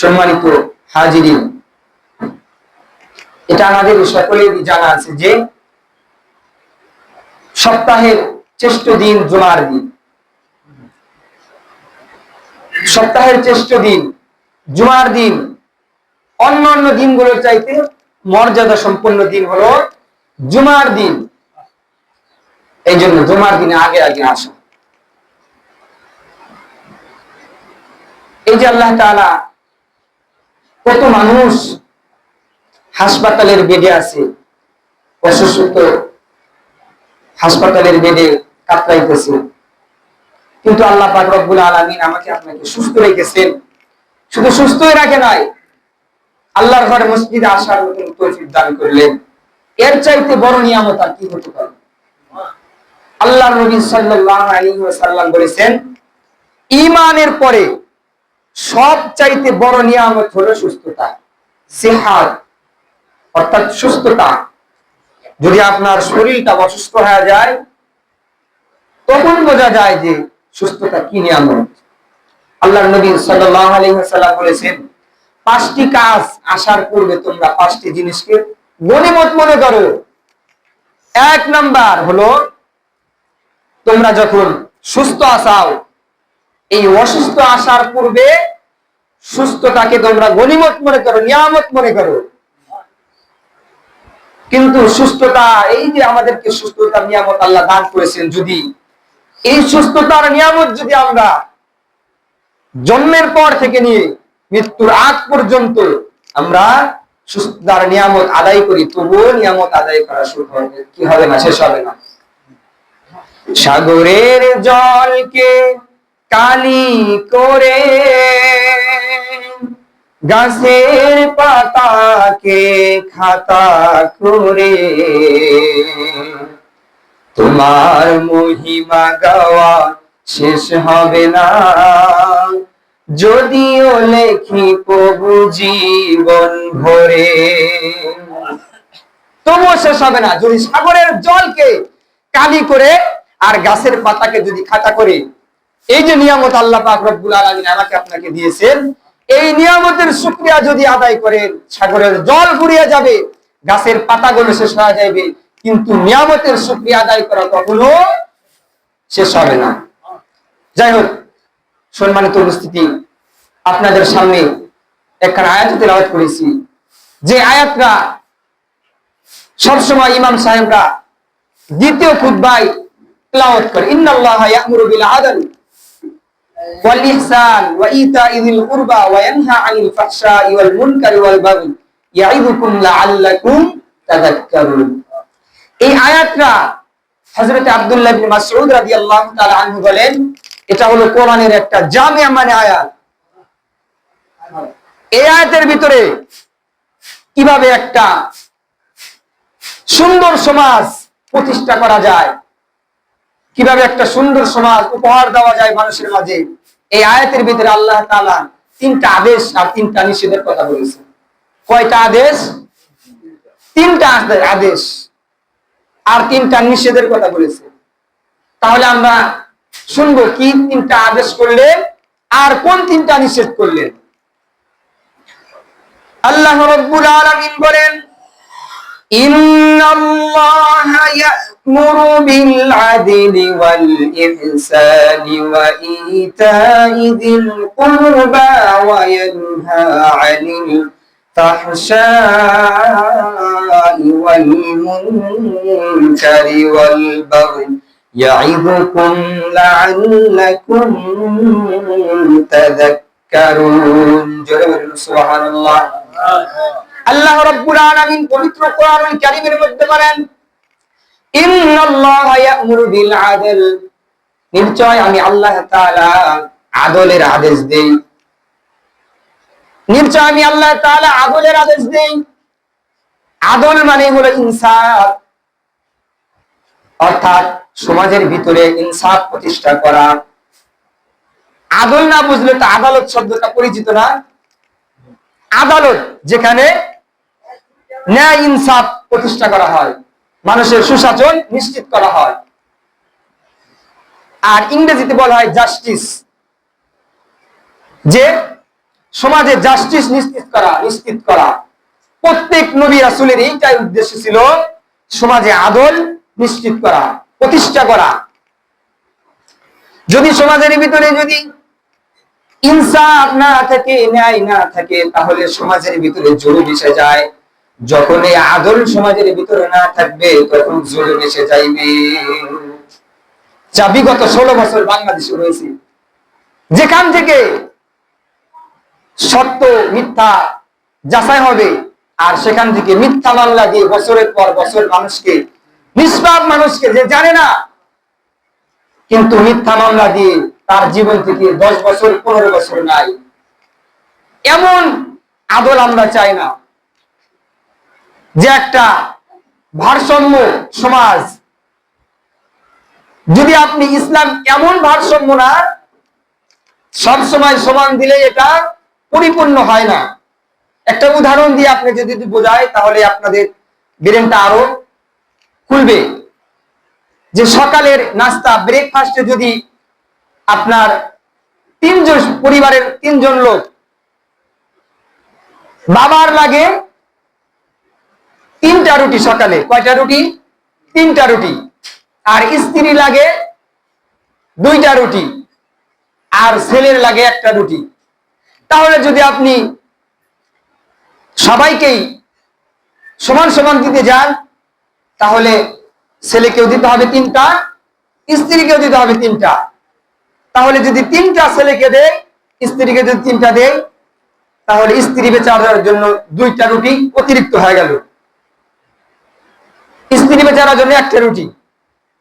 সম্মানিত হাজিরিন, এটা আমাদের সকলেরই জানা আছে যে সপ্তাহের শ্রেষ্ঠ দিন জুমার দিন। সপ্তাহের শ্রেষ্ঠ দিন জুমার দিন অন্য অন্য দিনগুলোর চাইতে মর্যাদা সম্পন্ন দিন হলো জুমার দিন। এই জন্য জুমার দিনে আগে আগে আসা এই যে আল্লাহ তাআলা কত মানুষ হাসপাতালের বেডে আছে, অসুস্থ হাসপাতালের বেডে কাতরাইতেছে। কিন্তু আল্লাহ রব্বুল আলামিন আমাকে আপনাকে সুস্থ রেখেছেন। শুধু সুস্থই রাখে নাই, আল্লাহর ঘরে মসজিদে আসার মতন তৌফিক দান করলেন। এর চাইতে বড় নিয়ামত আর কি হতে পারে? আল্লাহ নবী ওয়াসাল্লাম বলেছেন, ঈমানের পরে সব চাইতে বড় নিয়ামত হলো সুস্থতা সিহাত অর্থাৎ সুস্থতা। যদি আপনার শরীরটা অসুস্থ হয়ে যায়, তখন বোঝা যায় যে সুস্থতা কি নিয়ামত। আল্লাহ নবী সাল্লাল্লাহু আলাইহি ওয়াসাল্লাম বলেছেন, পাঁচটি কাজ আসার পূর্বে তোমরা পাঁচটি জিনিসকে গনিমত মনে করো। এক নাম্বার হলো, তোমরা যখন সুস্থ আসাও এই অসুস্থ আসার পূর্বে সুস্থতাকে তোমরা গনিমত মনে করো, নিয়ামত মনে করো। কিন্তু সুস্থতা, এই যে আমাদেরকে সুস্থতার নিয়ামত আল্লাহ দান করেছেন যদি, এই সুস্থতার নিয়ামত যদি আমরা জন্মের পর থেকে নিয়ে মৃত্যুর আগ পর্যন্ত আমরা সুস্থতার নিয়ামত আদায় করি, তবুও নিয়ামত আদায় করা শুরু হবে কি হবে না, শেষ হবে না। সাগরের জলকে কালি করে গাছের পাতাকে খাতা করে তোমার মহিমা গাওয়া শেষ হবে না। যদিও লেখি প্রভু জীবন ভরে, তবুও শেষ হবে না। যদি সাগরের জলকে কালি করে আর গাছের পাতাকে যদি খাতা করে এই যে নিয়ামত আল্লাহ পাক আলামিন আমাকে আপনাকে দিয়েছেন, এই নিয়ামতের শুকরিয়া যদি আদায় করেন, সাগরের জল ফুরিয়ে যাবে, গাছের পাতাগুলো শেষ হয়ে যাবে, কিন্তু নিয়ামতের শুকরিয়া আদায় করা কখনো শেষ হবে না। যাই হোক, সম্মানিত উপস্থিতি, আপনাদের সামনে একখানা আয়াত তেলাওয়াত করেছি। যে আয়াতটা সবসময় ইমাম সাহেবরা দ্বিতীয় খুতবায় তেলাওয়াত করে, ইন্নাল্লাহা ইয়া'মুরু কুরবা, ওয়া ইয়ানহা 'আনিল ফাহশা'i ওয়াল মুনকারি ওয়াল বাগই ইয়া'iদুকুম লা'আল্লাকুম তাযাক্কারুন। এই আয়াতটা হযরত আব্দুল্লাহ ইবনে মাসউদ রাদিয়াল্লাহু তাআলা আনহু বলেন, এটা হলো কোরআনের একটা জামিয়া মানে আয়াত। এই আয়াতের ভিতরে কীভাবে একটা সুন্দর সমাজ প্রতিষ্ঠা করা যায় কীভাবে একটা সুন্দর সমাজ উপহার দেওয়া যায় মানুষের মাঝে, এই আয়াতের ভিতরে আল্লাহ তালা তিনটা আদেশ আর তিনটা নিষেধের কথা বলেছে কয়টা আদেশ? তিনটা আদেশ আর তিনটা নিষেধের কথা বলেছে। তাহলে আমরা শুনব কি তিনটা আদেশ করলেন আর কোন তিনটা নিষেধ করলেন। আল্লাহ রব্বুল আলমিন বলেন, ইন্নাল্লাহা يأمر بالعدل والإحسان وإيتاء ذي القربى وينهى عن الفحشاء والمنكر والبغي يعظكم لعلكم تذكرون جل سبحان الله আল্লাহ রাব্বুল আলামিন পবিত্র কোরআনুল কারীমের মধ্যে বলেন নিশ্চয় আমি আল্লাহ আদলের আদেশ নিশ্চয় আমি আল্লাহ আদলের আদেশ আদল মানে হলো ইনসাফ। অর্থাৎ সমাজের ভিতরে ইনসাফ প্রতিষ্ঠা করা। আদল না বুঝলে তো আদালত শব্দটা পরিচিত না। আদালত যেখানে ন্যায় ইনসাফ প্রতিষ্ঠা করা হয়। মানুষের সুশাসন নিশ্চিত করা হয়। আর ইংরেজিতে বলা হয় জাস্টিস যে সমাজে জাস্টিস নিশ্চিত করা নিশ্চিত করা। প্রত্যেক নবী রাসুলের এইটাই উদ্দেশ্য ছিল সমাজে আদল নিশ্চিত করা, প্রতিষ্ঠা করা। যদি সমাজের ভিতরে যদি ইনসাফ না থাকে, ন্যায় না থাকে, তাহলে সমাজের ভিতরে জোর মিশে যায়। যখন এই আদল সমাজের ভিতরে না থাকবে, তখন জোর মিশে যাইবে। যা বিগত ষোলো বছর বাংলাদেশে রয়েছে। যেখান থেকে সত্য, মিথ্যা যাচাই হবে, আর সেখান থেকে মিথ্যা মামলা দিয়ে বছরের পর বছর মানুষকে, নিষ্পাপ মানুষকে যে জানে না, কিন্তু মিথ্যা মামলা দিয়ে তার জীবন থেকে দশ বছর, পনেরো বছর নাই। এমন আদল আমরা চাই না। যে একটা ভারসাম্য সমাজ। যদি আপনি ইসলাম এমন ভারসাম্য না সবসময় সমান দিলে এটা পরিপূর্ণ হয় না। একটা উদাহরণ দিয়ে আপনি যদি বোঝায় তাহলে আপনাদের ব্রেনটা আরও খুলবে। যে সকালের নাস্তা ব্রেকফাস্টে যদি আপনার তিনজন পরিবারের তিনজন লোক বাবার লাগে তিনটা রুটি সকালে। কয়টা রুটি? তিনটা রুটি। আর স্ত্রী লাগে দুইটা রুটি। আর ছেলের লাগে একটা রুটি। তাহলে যদি আপনি সবাইকেই সমান সমান দিতে যান, তাহলে ছেলেকেও দিতে হবে তিনটা, স্ত্রীকেও দিতে হবে তিনটা। তাহলে যদি তিনটা ছেলেকে দেয়, স্ত্রীকে যদি তিনটা দেয়, তাহলে স্ত্রী বেচারার জন্য দুইটা রুটি অতিরিক্ত হয়ে গেল। স্ত্রী বেচারার জন্য একটা রুটি।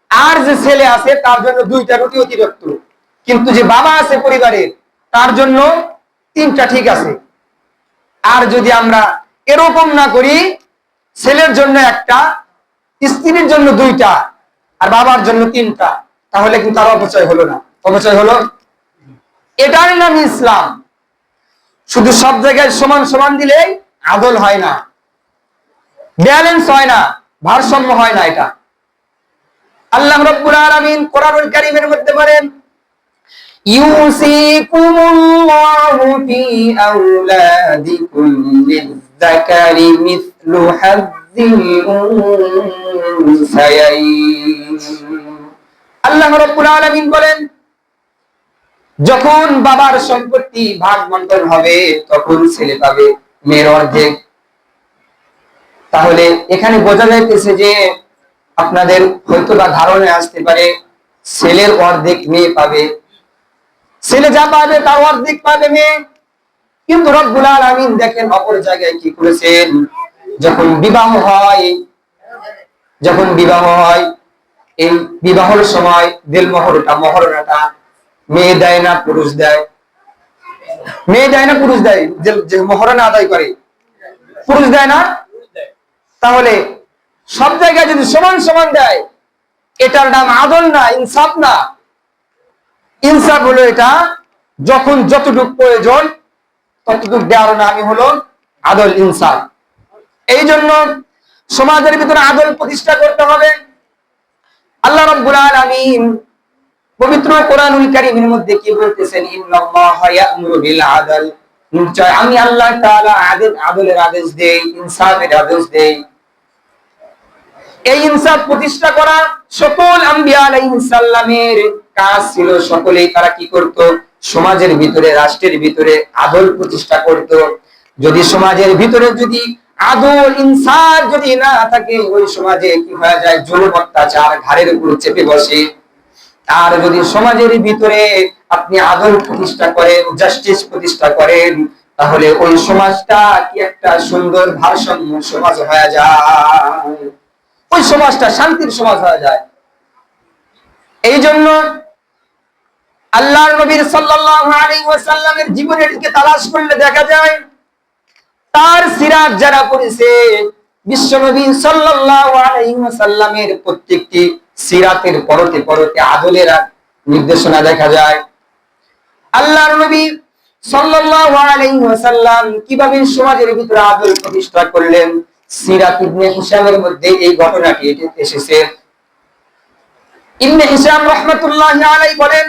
আর যে ছেলে আছে, তার জন্য দুইটা রুটি অতিরিক্ত। কিন্তু যে বাবা আছে পরিবারের, তার জন্য তিনটা ঠিক আছে। আর যদি আমরা এরকম না করি, ছেলের জন্য একটা, স্ত্রীর জন্য দুইটা, আর বাবার জন্য তিনটা, তাহলে কিন্তু তার অপচয় হলো না। অপচয় হলো? এটার নাম ইসলাম। শুধু সব জায়গায় সমান সমান দিলেই আদল হয় না। ব্যালেন্স হয় না। ভারসাম্য হয় না এটা। আল্লাহ রব্বুল আলামিন কোরআনুল কারীমের মধ্যে বলেন, ইউসিকুমুল্লাহু ফি আওলাদিকুম লিয-যাকারি মিথলু হাযযিল উনসায়াইন। আল্লাহ রব্বুল আলামিন বলেন, যখন বাবার সম্পত্তি ভাগ বন্টন হবে, তখন ছেলে পাবে মেয়ের অর্ধেক। তাহলে এখানে বোঝা যাইতেছে যে আপনাদের হয়তো বা ধারণে আসতে পারে, ছেলের অর্ধেক মেয়ে পাবে। ছেলে যা পাবে, তার অর্ধেক পাবে মেয়ে। কিন্তু রব্বুল আলামিন দেখেন অপর জায়গায় কি করেছেন? যখন বিবাহ হয়, যখন বিবাহ হয়, এই বিবাহের সময় দেলমহরটা, মহরণাটা মেয়ে দেয় না, পুরুষ দেয়? মেয়ে দেয় না, পুরুষ দেয়? যে মহরণা আদায় করে। পুরুষ দেয় না? তাহলে সব জায়গায় যদি সমান সমান দেয়, এটার নাম আদল না, ইনসাফ না। ইনসাফ হলো এটা, যখন যতটুকু প্রয়োজন, ততটুকু দেওয়ার নামই হলো আদল ইনসাফ। এই জন্য সমাজের ভিতরে আদল প্রতিষ্ঠা করতে হবে। আল্লাহ রাব্বুল আলামিন পবিত্র কোরআনুল কারীমের মধ্যে কি বলতেছেন? ইন্নাল্লাহা ইয়া'মুরু বিল আদল। আমি আল্লাহ তাআলা আদেল আদলের আদেশ দেই, ইনসাফের আদেশ দেই। এই ইনসাফ প্রতিষ্ঠা করা সকল আম্বিয়া আলাইহিস সালামের কাজ ছিল। সকলেই তারা কি করত? সমাজের ভিতরে, রাষ্ট্রের ভিতরে আদল প্রতিষ্ঠা করত। যদি সমাজের ভিতরে যদি আদল, ইনসাফ যদি না থাকে, ওই সমাজে কি হয়ে যায়? জুলুম অত্যাচার, ঘাড়ের উপর চেপে বসে। আর যদি সমাজের ভিতরে আপনি আদল প্রতিষ্ঠা করেন, জাস্টিস প্রতিষ্ঠা করেন, তাহলে ওই সমাজটা কি একটা সুন্দর ভারসাম্য সমাজ হয়ে যায়। ওই সমাজটা শান্তির সমাজ হয়ে যায়। এই জন্য আল্লাহর নবীর ওয়াসাল্লামের জীবনের দিকে তালাশ করলে দেখা যায়, তার সিরাত যারা পড়েছে বিশ্বনবী সাল্লাল্লাহু আলাইহি প্রত্যেকটি সিরাতের পরতে পরতে আদলের নির্দেশনা দেখা যায়। আল্লাহর নবী সাল্লাল্লাহু আলাইহি ওয়াসাল্লাম কীভাবে সমাজের ভিতরে আদল প্রতিষ্ঠা করলেন? সিরাত ইবনে হিশামের মধ্যে এই ঘটনাটি এসেছে। ইবনে হিশাম রাহমাতুল্লাহি আলাইহি বলেন,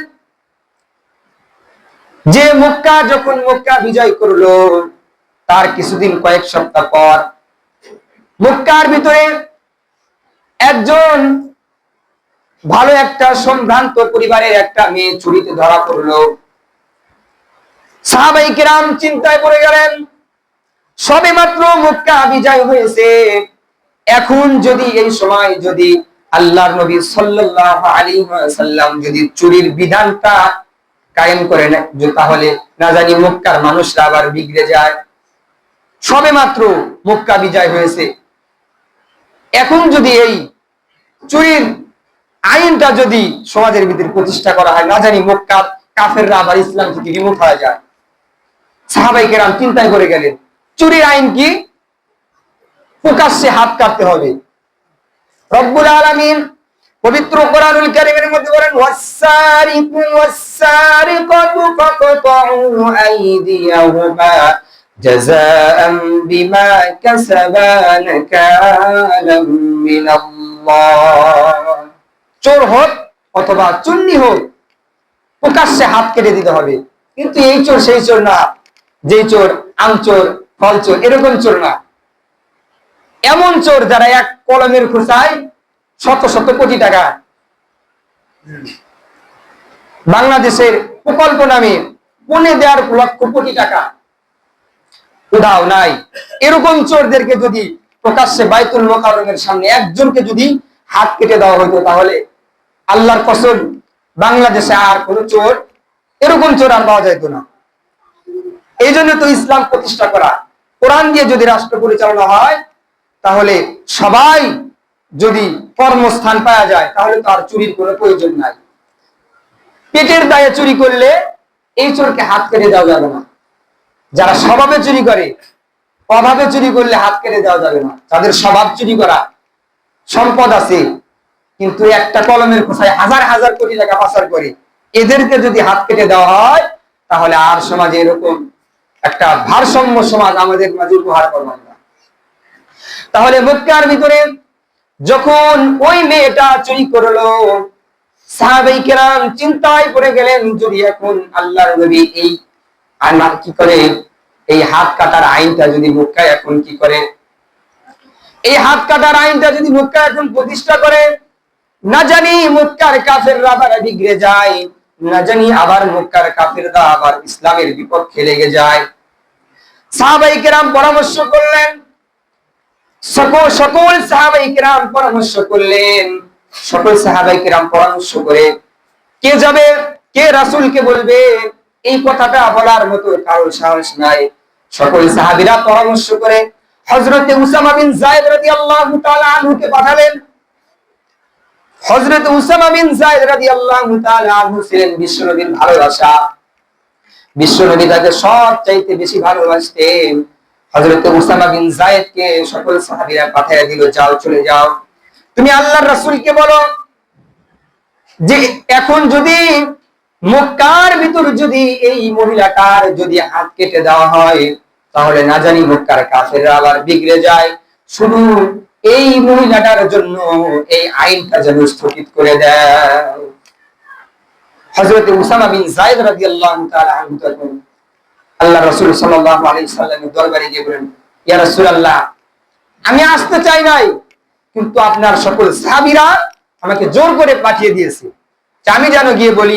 যে মক্কা যখন মক্কা বিজয় তার কিছুদিন কয়েক সপ্তাহ পর মক্কার ভিতরে একজন ভালো একটা সম্ভ্রান্ত পরিবারের একটা মেয়ে চুরিতে ধরা পড়ল। সাহাবাই কিরাম চিন্তায় পড়ে গেলেন সবে মাত্র মক্কা বিজয় হয়েছে। এখন যদি এই সময় যদি আল্লাহর নবী সাল্লাল্লাহু আলাইহি ওয়াসাল্লাম যদি চুরির বিধানটা কায়েম করে না তাহলে না জানি মক্কার মানুষরা আবার বিগড়ে যায়। সবে মাত্র মক্কা বিজয় হয়েছে। এখন যদি এই চুরির আইনটা যদি সমাজের ভিতরে প্রতিষ্ঠা করা হয়, না জানি মক্কার কাফেররা আবার ইসলাম থেকে রিমুভ হয়ে যায়। সাহাবাই কেরাম চিন্তায় করে গেলেন চুরির আইন কি? প্রকাশ্যে হাত কাটতে হবে। রব্বুল আলামিন পবিত্র কোরআনুল কারীমের মধ্যে বলেন ওয়াসারিকু আইদিয়াহুমা বিমা মিনাল্লাহ। চোর হোক অথবা চুন্নি হোক, প্রকাশ্যে হাত কেটে দিতে হবে। কিন্তু এই চোর সেই চোর না। যেই চোর আম চোর ফল চোর, এরকম চোর না। এমন চোর যারা এক কলমের খোঁচায় শত শত কোটি টাকা। বাংলাদেশের প্রকল্প নামে পনে দেওয়ার লক্ষ কোটি টাকা। উধাও নাই। এরকম চোরদেরকে যদি প্রকাশ্যে বাইতুল মোকারমের সামনে একজনকে যদি হাত কেটে দেওয়া হতো তাহলে আল্লাহর ফসল বাংলাদেশে আর কোন চোর, এরকম চোর আর পাওয়া যাইতো না। এই জন্য তো ইসলাম প্রতিষ্ঠা করা কোরআন দিয়ে যদি রাষ্ট্র পরিচালনা হয়, তাহলে সবাই যদি কর্মস্থান পাওয়া যায়, তাহলে তো আর চুরির কোনো প্রয়োজন নাই। পেটের দায়ে চুরি করলে এই চোরকে হাত কেটে দেওয়া যাবে না। যারা স্বভাবে চুরি করে, অভাবে চুরি করলে হাত কেটে দেওয়া যাবে না। তাদের স্বভাব চুরি করা সম্পদ আছে, কিন্তু একটা কলমের খোসায় হাজার হাজার কোটি টাকা পাচার করে, এদেরকে যদি হাত কেটে দেওয়া হয়, তাহলে আর সমাজে এরকম একটা ভারসাম্য সমাজ আমাদের মাঝে উপহার করব আমরা। তাহলে মক্কার ভিতরে যখন ওই মেয়েটা চুরি করল, সাহাবাই চিন্তায় পড়ে গেলেন, যদি এখন আল্লাহর নবী এই আইন কি করে? এই হাত কাটার আইনটা যদি মক্কায় এখন কি করে? এই হাত কাটার আইনটা যদি মক্কা এখন প্রতিষ্ঠা করে, না জানি মক্কার কাফেররা আবার বিগড়ে যায়। না জানি আবার মক্কার কাফেররা আবার ইসলামের বিপক্ষে লেগে যায়। পরামর্শ করলেন, সকল সকল পরামর্শ করলেন। সকল পরামর্শ করে কে যাবে, কে রাসূলকে বলবে, এই কথাটা বলার মতো কারোর সাহস নাই। সকল সাহাবীরা পরামর্শ করে হযরতে উসামা বিন যায়েদ রাদিয়াল্লাহু তাআলা আনহুকে পাঠালেন হযরত উসামা বিন যায়েদ রাদিয়াল্লাহু তাআলা আনহু ছিলেন বিশ্বনবীর ভালোবাসা। বিশ্বনবী তাকে সব চাইতে বেশি ভালোবাসতেন। হযরত উসামা বিন যায়েদকে সকল সাহাবীরা পাঠিয়ে দিল, যাও, চলে যাও। তুমি আল্লাহর রাসূলকে বলো যে, এখন যদি মক্কার ভিতর যদি এই মহিলাটার যদি হাত কেটে দেওয়া হয়, তাহলে না জানি মক্কার কাফেররা আবার বিগড়ে যায়। শুধু এই মহিলাটার জন্য এই আইনটা যেন স্থগিত করে দেয়। হযরত উসামা বিন তাআলা আনহু তখন আল্লাহ রাসূল সাল্লামের দরবারে গিয়ে বলেন, ইয়া রাসূলুল্লাহ, আমি আসতে চাই নাই, কিন্তু আপনার সকল সাহাবীরা আমাকে জোর করে পাঠিয়ে দিয়েছে। আমি যেন গিয়ে বলি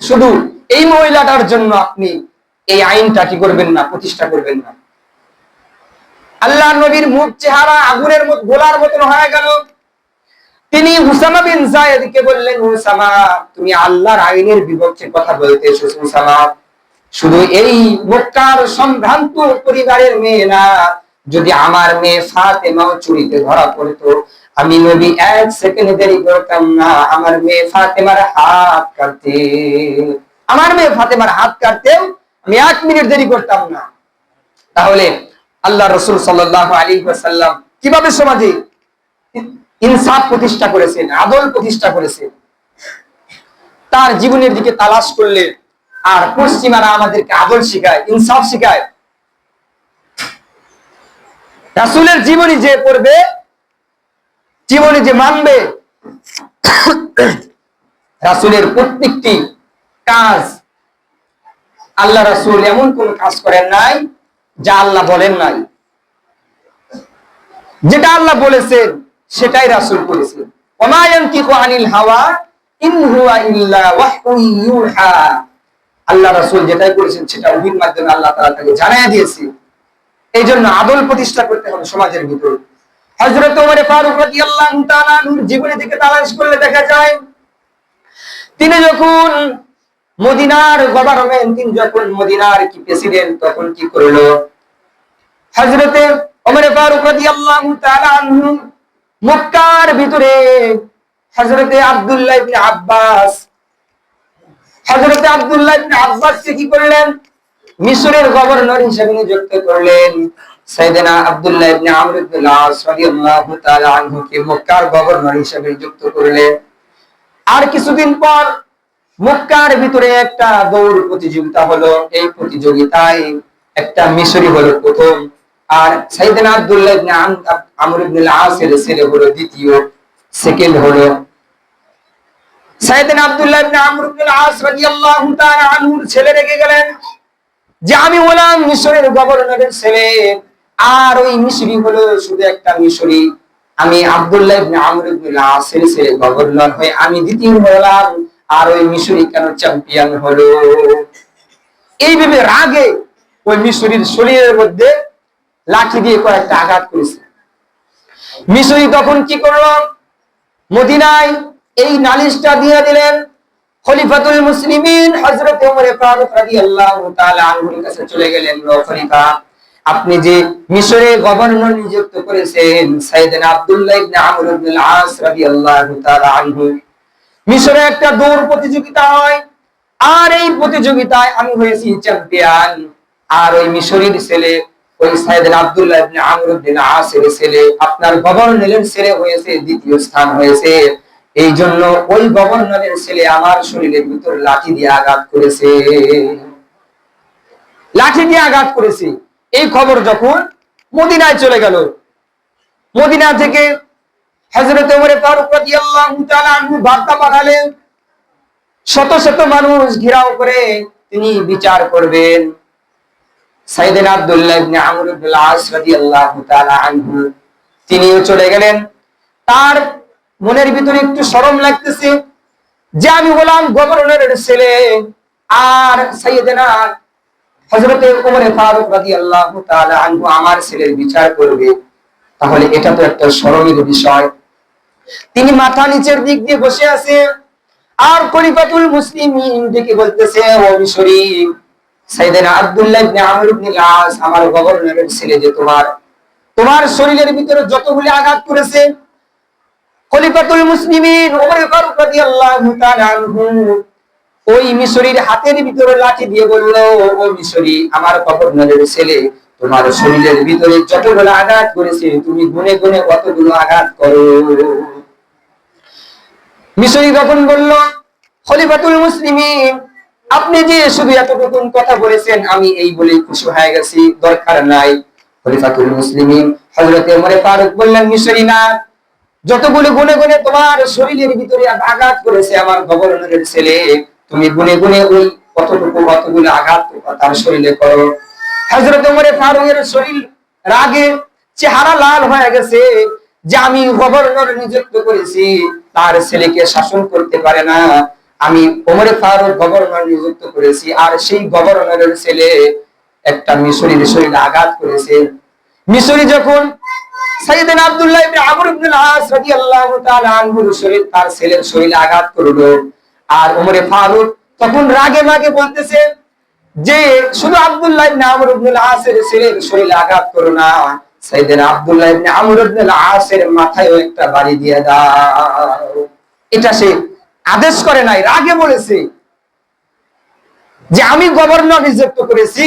শুধু এই মহিলাটার জন্য আপনি এই আইনটা কি করবেন না, প্রতিষ্ঠা করবেন না? আল্লাহ নবীর মুখ চেহারা আগুনের মতো গোলার মতন হয়ে গেল। তিনি হুসামা বিন জায়েদকে বললেন হুসামা তুমি আল্লাহর আইনের বিপক্ষে কথা বলতে এসেছ হুসামা শুধু এই মক্কার সম্ভ্রান্ত পরিবারের মেয়ে না, যদি আমার মেয়ে ফাতেমাও চুরিতে ধরা পড়তো, আমি নবী এক সেকেন্ড দেরি করতাম না, আমার মেয়ে ফাতেমার হাত কাটতে। আমার মেয়ে ফাতেমার হাত কাটতেও আমি এক মিনিট দেরি করতাম না। তাহলে আল্লাহ রসুল সাল্লাহ আলী সাল্লাম কীভাবে সমাজে ইনসাফ প্রতিষ্ঠা করেছেন, আদল প্রতিষ্ঠা করেছেন, তার জীবনের দিকে তালাশ করলে আর পশ্চিমারা আমাদেরকে আদল শিখায়, ইনসাফ শিখায়। রাসুলের জীবনী যে পড়বে, জীবনী যে মানবে, রাসুলের প্রত্যেকটি কাজ, আল্লাহ রাসুল এমন কোন কাজ করেন নাই যা আল্লাহ বলেন নাই। যেটা আল্লাহ বলেছেন, সেটাই রাসূল করেছেন। যেটাই করেছেন, সেটা মাধ্যমে আল্লাহ তাকে দিয়েছে। এই জন্য আদল প্রতিষ্ঠা করতে হবে সমাজের ভিতরে। হযরত ওমর ফারুক রাদিয়াল্লাহু তাআলা আনহুর জীবনী থেকে তালাশ করলে দেখা যায়, তিনি যখন মদিনার গভর্নমেন্ট যখন মদিনার কি প্রেসিডেন্ট তখন কি করল? হযরতে ওমর ফারুক রাদিয়াল্লাহু তাআলা আনহু মক্কার ভিতরে হযরতে আব্দুল্লাহ ইবনে আব্বাস, হযরতে আব্দুল্লাহ ইবনে আব্বাসকে কি করলেন? মিশরের গভর্নর হিসেবে নিযুক্ত করলেন। সাইয়েদনা আব্দুল্লাহ ইবনে আমর ইবনে আস রাদিয়াল্লাহু তাআলা আনহুকে মক্কার গভর্নর হিসেবে নিযুক্ত করলেন। আর কিছুদিন পর মক্কার ভিতরে একটা দৌড় প্রতিযোগিতা হলো। এই প্রতিযোগিতায় একটা মিশরি হলো প্রথম, আর সাইয়েদনা আব্দুল্লাহ আমর ইবনে আস এর ছেলে হলো দ্বিতীয়, সেকেন্ড হলো আব্দুল্লাহ ইবনে আমর আস ছেলে রেগে গেলেন, যে আমি হলাম মিশরের গভর্নরের ছেলে, আর ওই মিশরি হলো শুধু একটা মিশরি। আমি আব্দুল্লাহ ইবনে আমর ইবনে আসের ছেলে গভর্নর হয়ে আমি দ্বিতীয় হলাম। আর ওই মিশরি কেন চ্যাম্পিয়ন হলো? এইভাবে রাগে ওই মিশরির শরীরের মধ্যে লাঠি দিয়ে কয়েকটা আঘাত করেছে। মিশরি তখন কি করল? মদিনায় এই নালিশটা দিয়ে দিলেন খলিফাতুল মুসলিমিন, হযরত ফারুক রাদিয়াল্লাহু তাআলা আনহুর কাছে চলে গেলেন। খলিফা, আপনি যে মিশরে গভর্নর নিযুক্ত করেছেন, সাইয়েদনা আব্দুল্লাহ ইবনে আমর ইবনে আস রাদিয়াল্লাহু তাআলা আনহু মিশরে একটা দৌড় প্রতিযোগিতা হয়, আর এই প্রতিযোগিতায় আমি হয়েছি চ্যাম্পিয়ন আর ওই মিশরের ছেলে, ওই সাইয়েদনা আব্দুল্লাহ ইবনে আমর ইবনে আসের ছেলে, আপনার গভর্নরের ছেলে হয়েছে, দ্বিতীয় স্থান হয়েছে। এই জন্য ওই গভর্নরের ছেলে আমার শরীরের ভিতর লাঠি দিয়ে আঘাত করেছে। লাঠি দিয়ে আঘাত করেছে। এই খবর যখন মদিনায় চলে গেল, মদিনা থেকে হযরত ওমর ফারুক রাদিয়াল্লাহু তাআলা আনহু বার্তা পাঠালেন। শত শত মানুষ ঘেরাও করে তিনি বিচার করবেন। সাইয়েদনা আব্দুল্লাহ ইবনে আমর ইবনে আস রাদিয়াল্লাহু তাআলা আনহু, তিনিও চলে গেলেন। তার মনের ভিতরে একটু শরম লাগতেছে যে আমি হলাম গভর্নরের ছেলে আর সাইয়েদনা হযরতে ওমর ফারুক রাদিয়াল্লাহু তাআলা আনহু আমার ছেলের বিচার করবে। তাহলে এটা তো একটা শরমের বিষয়। তিনি মাথা নিচের দিক দিয়ে বসে আছে। আর খলিফাতুল মুসলিমিন ডেকে বলতেছে, ও মিশরি সাইয়েদনা আব্দুল্লাহ ইবনে আমর ইবনে আস, আমার গভর্নরের ছেলে যে তোমার তোমার শরীরের ভিতরে যতগুলি আঘাত করেছে, খলিফাতুল মুসলিমিন ওমর ফারুক রাদিয়াল্লাহু তাআলা আনহু, ওই মিশরীর হাতের ভিতরে লাঠি দিয়ে বলল, ও মিশরি, আমার গভর্নরের ছেলে তোমার শরীরের ভিতরে যতগুলো আঘাত করেছে, তুমি গুনে গুনে কতগুলো আঘাত করো? মিশরি তখন বলল, খলিফাতুল মুসলিমিন, আপনি যে শুধু এতটুকুন কথা বলেছেন, আমি এই বলে খুশি হয়ে গেছি, দরকার নাই। খলিফাতুল মুসলিমিন হযরতে ওমর ফারুক বললেন, মিশরি না, যতগুলো গুনে গুনে তোমার শরীরের ভিতরে আঘাত করেছে আমার গভর্নরের ছেলে, তুমি গুনে গুনে ওই কতটুকু কতগুলো আঘাত তার শরীরে করো? হযরত ওমরে ফারুকের শরীর রাগে, চেহারা লাল হয়ে গেছে, যে আমি গভর্নর নিযুক্ত করেছি, তার ছেলেকে শাসন করতে পারে না। আমি ওমরে ফারুক গভর্নর নিযুক্ত করেছি, আর সেই গভর্নরের ছেলে একটা মিশরীর শরীরে আঘাত করেছে। মিশরি যখন সাইয়েদনা আব্দুল্লাহ ইবনে আমর ইবনে আস রাদিয়াল্লাহু তাআলা আনহুর শরীর তার ছেলের শরীরে আঘাত করল, আর ওমরে ফারুক তখন রাগে মাগে বলতেছে যে শুধু আব্দুল্লাহ ইবনে আমর ইবনে আস-এর ছেলের শরীরে আঘাত করো না, সাইয়েদনা আব্দুল্লাহ ইবনে আমর ইবনে আস-এর মাথায় একটা বাড়ি দিয়ে দাও। এটা সে আদেশ করে নাই, রাগে বলেছে যে আমি গভর্নর নিযুক্ত করেছি,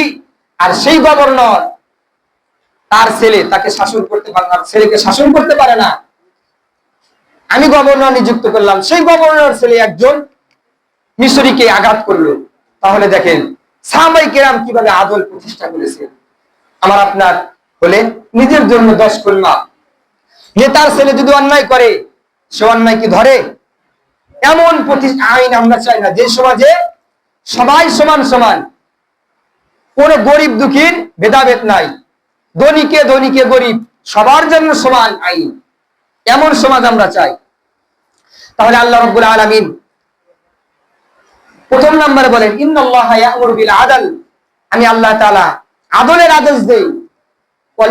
আর সেই গভর্নর তার ছেলে তাকে শাসন করতে পারে না, ছেলেকে শাসন করতে পারে না। আমি গভর্নর নিযুক্ত করলাম, সেই গভর্নর ছেলে একজন মিশরীকে আঘাত করল। তাহলে দেখেন সাহাবাই কেরাম কীভাবে আদল প্রতিষ্ঠা করেছে আমার আপনার হলে নিজের জন্য দশ কন্যা নেতার ছেলে যদি অন্যায় করে, সে অন্যায় কি ধরে? এমন আইন আমরা চাই না। যে সমাজে সবাই সমান সমান, কোনো গরিব দুঃখীর ভেদাভেদ নাই। ধনীকে ধনীকে গরিব, সবার জন্য সমান আইন। এমন সমাজ আমরা চাই। তাহলে আল্লাহ রব্বুল আলামিন প্রথম নম্বরে বলেন বিল আদল। আমি আল্লাহ তাআলা আদলের আদেশ দেই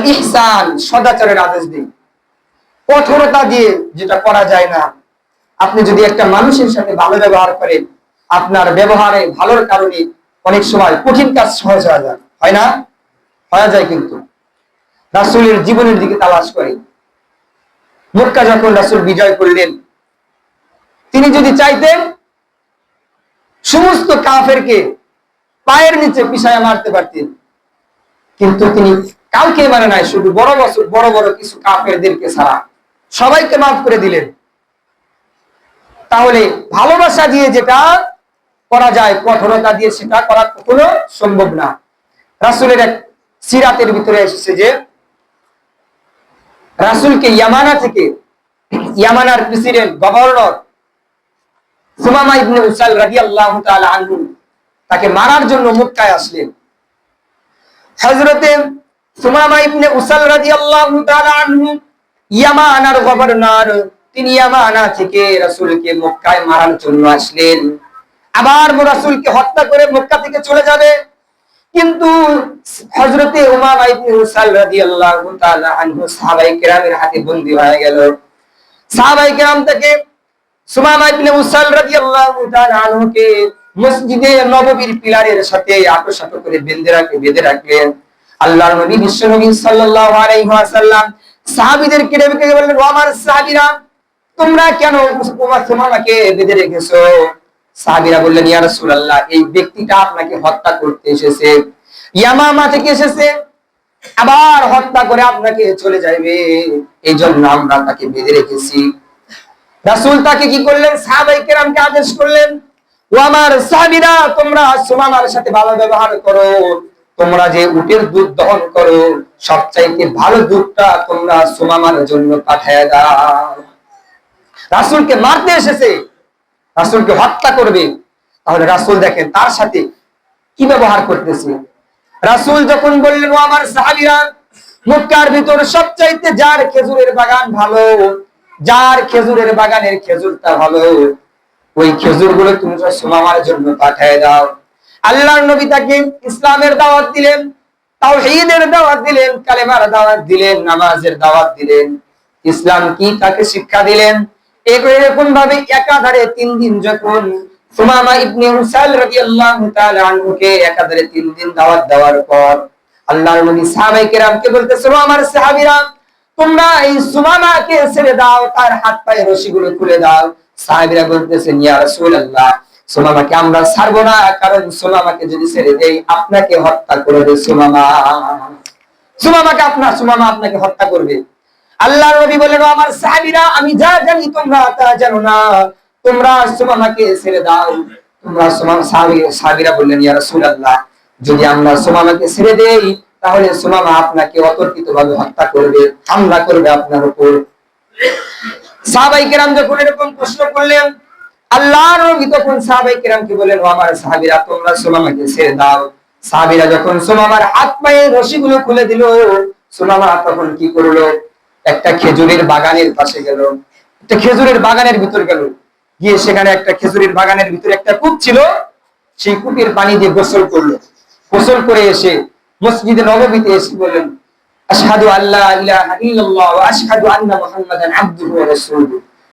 ইহসান সদাচরের আদেশ দেই। কঠোরতা দিয়ে যেটা করা যায় না। আপনি যদি একটা মানুষের সাথে ভালো ব্যবহার করেন, আপনার ব্যবহারে ভালোর কারণে অনেক সময় কঠিন কাজ সহজ হয়ে যায়। হয় না? হয়ে যায় কিন্তু। রাসূলের জীবনের দিকে তালাশ করে মক্কা যখন রাসুল বিজয় করলেন, তিনি যদি চাইতেন সমস্ত কাফেরকে পায়ের নিচে পিছায় মারতে পারতেন। কিন্তু তিনি কাউকে মানে নাই, শুধু বড় বছর বড় বড় কিছু কাফেরদেরকে ছাড়া। সবাইকে মাফ করে দিলেন। তাহলে ভালোবাসা দিয়ে যেটা করা যায়, কঠোরতা দিয়ে সেটা করা কখনো সম্ভব না। রাসুলের এক সিরাতের ভিতরে এসেছে যে, রাসুলকে ইয়ামানা থেকে, ইয়ামানার প্রেসিডেন্ট, গভর্নর সুমামা ইবনে রাদিয়াল্লাহু তাআলা আনহু তাকে মারার জন্য মক্কায় আসলেন। সুমামা ইবনে উসাল গভর্নর, তিনি থেকে মক্কায় মারার জন্য আসলেন। আবার রাসূলকে হত্যা করে মক্কা থেকে চলে যাবে। কিন্তু হযরতে উমামা ইবনে উসাল রাদিয়াল্লাহু তাআলা আনহু সাহাবায়ে কেরামের হাতে বন্দী হয়ে গেল। সাহাবায়ে কেরাম থেকে সুমামা ইবনে রাদিয়াল্লাহু তাআলা আনহুকে মসজিদে নববীর পিলারের সাথে করে বেঁধে রাখে, বেঁধে রাখলেন। আল্লাহর নবী বিশ্ব নবী সাল্লাল্লাহু আলাইহি ওয়াসাল্লাম বললেন, ও আমার সাহাবীরা, তোমরা কেন সুমামাকে বেঁধে রেখেছো? সাহাবীরা বললেন, ইয়া রাসূলুল্লাহ, এই ব্যক্তিটা আপনাকে হত্যা করতে এসেছে। ইয়ামামা থেকে এসেছে, আবার হত্যা করে আপনাকে চলে যাবে এই জন্য আমরা তাকে বেঁধে রেখেছি। রাসূল তাকে কি করলেন? সাহাবাই কেরামকে আদেশ করলেন, ও আমার সাহাবীরা, তোমরা সুমামার সাথে ভালো ব্যবহার করো, তোমরা যে উটের দুধ দহন করো, সবচাইতে ভালো দুধটা তোমরা সুমামার জন্য পাঠায় দাও। রাসূলকে মারতে এসেছে, রাসূলকে হত্যা করবে। তাহলে রাসূল দেখেন তার সাথে কি ব্যবহার করতেছে। রাসূল যখন বললেন, ও আমার সাহাবীরা, মক্কার ভিতর সবচাইতে যার খেজুরের বাগান ভালো যার খেজুরের বাগানের খেজুরটা ভালো, ওই খেজুরগুলো তুমি সুমামার জন্য পাঠায় দাও। আল্লাহর নবী তাকে ইসলামের দাওয়াত দিলেন, তাওহীদের দাওয়াত দিলেন, কালেমার দাওয়াত দিলেন, নামাজের দাওয়াত দিলেন। ইসলাম কি তাকে শিক্ষা দিলেন? এরকম ভাবে একাধারে তিন দিন যখন সুমামা ইবনে আনহুকে একাধারে তিন দিন দাওয়াত দেওয়ার পর, আল্লাহর নবী সাহাবায়ে কেরামকে বলতেছে, ও আমার সাহাবীরা তোমরা এই সুমামাকে ছেড়ে দাও, তার হাত পায়ে রশিগুলো খুলে দাও। সাহাবীরা বলতেছেন, ইয়া রাসূলুল্লাহ সুমামাকে আমরা ছাড়বো না, কারণ সুমামাকে যদি ছেড়ে দেই, আপনাকে হত্যা করবে সুমামা সুমামাকে আপনার সুমামা আপনাকে হত্যা করবে। আল্লাহর নবী বলেন আমার সাহাবীরা, আমি যা জানি তোমরা তা জানো না। তোমরা সুমামাকে ছেড়ে দাও। তোমরা সুমামা সাহাবী, সাহাবীরা বললেন, ইয়া রাসূলুল্লাহ, যদি আমরা সুমামাকে ছেড়ে দেই তাহলে সুমামা আপনাকে অতর্কিতভাবে হত্যা করবে, হামলা করবে আপনার উপর। সাহাবাই কেরাম যখন এরকম প্রশ্ন করলেন, আল্লাহর নবী তখন সাহাবাই কেরামকে বলেন আমার সাহাবীরা, তোমরা সুমামাকে ছেড়ে দাও। সাহাবীরা যখন সুমামার হাত পায়ে রশিগুলো খুলে দিল সুমামা তখন কি করল? একটা খেজুরের বাগানের পাশে গেল। একটা খেজুরের বাগানের ভিতর গেল। গিয়ে সেখানে একটা খেজুরের বাগানের ভিতরে একটা কূপ ছিল, সেই কূপের পানি দিয়ে গোসল করল। গোসল করে এসে মসজিদে নববীতে এসে বললেন আশহাদু আল্লা ইলাহা ইল্লাল্লাহ ওয়া আশহাদু আন্না মুহাম্মাদান আবদুহু ওয়া রাসূলুহু